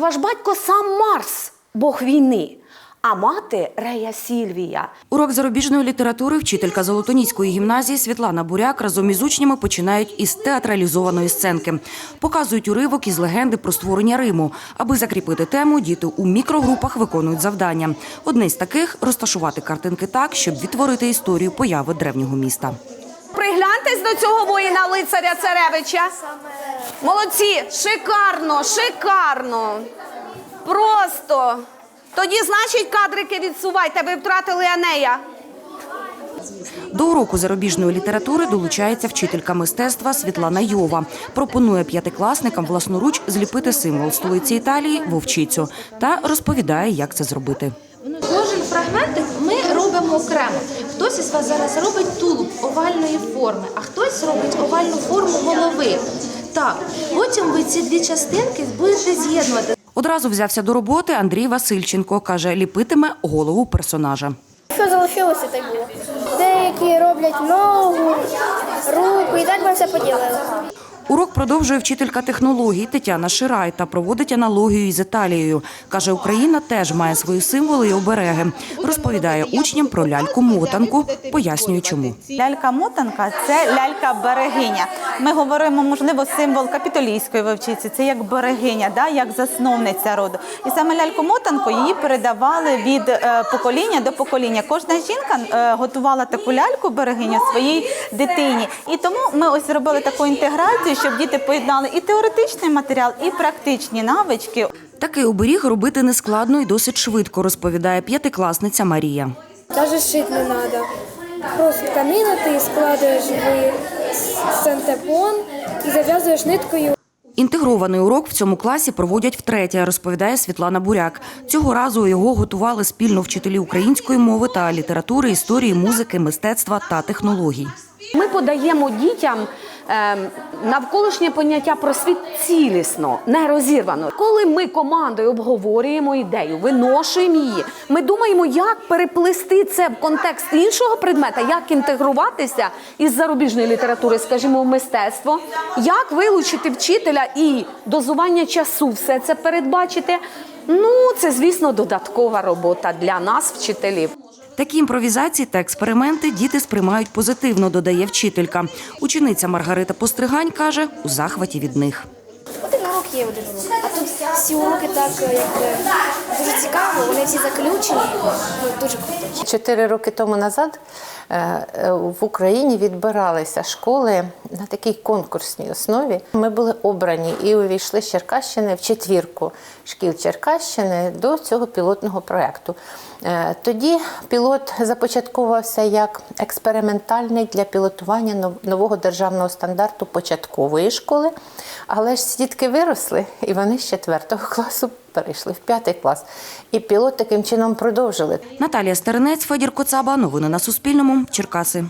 Ваш батько сам Марс, Бог війни, а мати Рея Сільвія. Урок зарубіжної літератури вчителька Золотоніської гімназії Світлана Буряк разом із учнями починають із театралізованої сценки. Показують уривок із легенди про створення Риму. Аби закріпити тему, діти у мікрогрупах виконують завдання. Одне з таких розташувати картинки так, щоб відтворити історію появи древнього міста. До цього воїна лицаря царевича. Молодці, шикарно, шикарно. Просто. Тоді, значить, кадрики відсувайте, ви втратили Енея. До уроку зарубіжної літератури долучається вчителька мистецтва Світлана Йова. Пропонує п'ятикласникам власноруч зліпити символ столиці Італії вовчицю та розповідає, як це зробити. Кожен фрагментик ми робимо окремо. Хтось із вас зараз робить овальної форми, а хтось робить овальну форму голови. Так, потім ви ці дві частинки будете з'єднувати. Одразу взявся до роботи Андрій Васильченко. Каже, ліпитиме голову персонажа. Що залишилося, так було. Деякі роблять ногу, руку, і так ми все поділили. Урок продовжує вчителька технологій Тетяна Ширай та проводить аналогію із Італією. Каже, Україна теж має свої символи і обереги. Розповідає учням про ляльку-мотанку, пояснює чому. Лялька-мотанка це лялька-берегиня. Ми говоримо, можливо, символ капітолійської вовчиці. Це як берегиня, да, як засновниця роду. І саме ляльку-мотанку її передавали від е, покоління до покоління. Кожна жінка е, готувала таку ляльку-берегиню своїй дитині. І тому ми ось зробили таку інтеграцію, щоб діти поєднали і теоретичний матеріал, і практичні навички. Такий оберіг робити нескладно і досить швидко, розповідає п'ятикласниця Марія. Даже шити не треба. Просто тканину ти складаєш в сантепон і зав'язуєш ниткою. Інтегрований урок в цьому класі проводять втретє, розповідає Світлана Буряк. Цього разу його готували спільно вчителі української мови та літератури, історії, музики, мистецтва та технологій. Ми подаємо дітям ем, навколишнє поняття про світ цілісно, не розірвано. Коли ми командою обговорюємо ідею, виношуємо її, ми думаємо, як переплести це в контекст іншого предмета, як інтегруватися із зарубіжної літератури, скажімо, в мистецтво, як вилучити вчителя і дозування часу, все це передбачити. Ну, це, звісно, додаткова робота для нас, вчителів. Такі імпровізації та експерименти діти сприймають позитивно, додає вчителька. Учениця Маргарита Постригань каже, у захваті від них. Один урок є один урок. А тут всі уроки так якби дуже цікаво, вони всі заключені. Ну, дуже круто. Чотири роки тому назад е, е, в Україні відбиралися школи на такій конкурсній основі. Ми були обрані і увійшли з Черкащини в четвірку шкіл Черкащини до цього пілотного проєкту. Е, Тоді пілот започатковувався як експериментальний для пілотування нового державного стандарту початкової школи, але ж дітки виросли, і вони з четвертого класу перейшли в п'ятий клас. І пілот таким чином продовжили. Наталія Стернець, Федір Коцаба. Новини на Суспільному. Черкаси.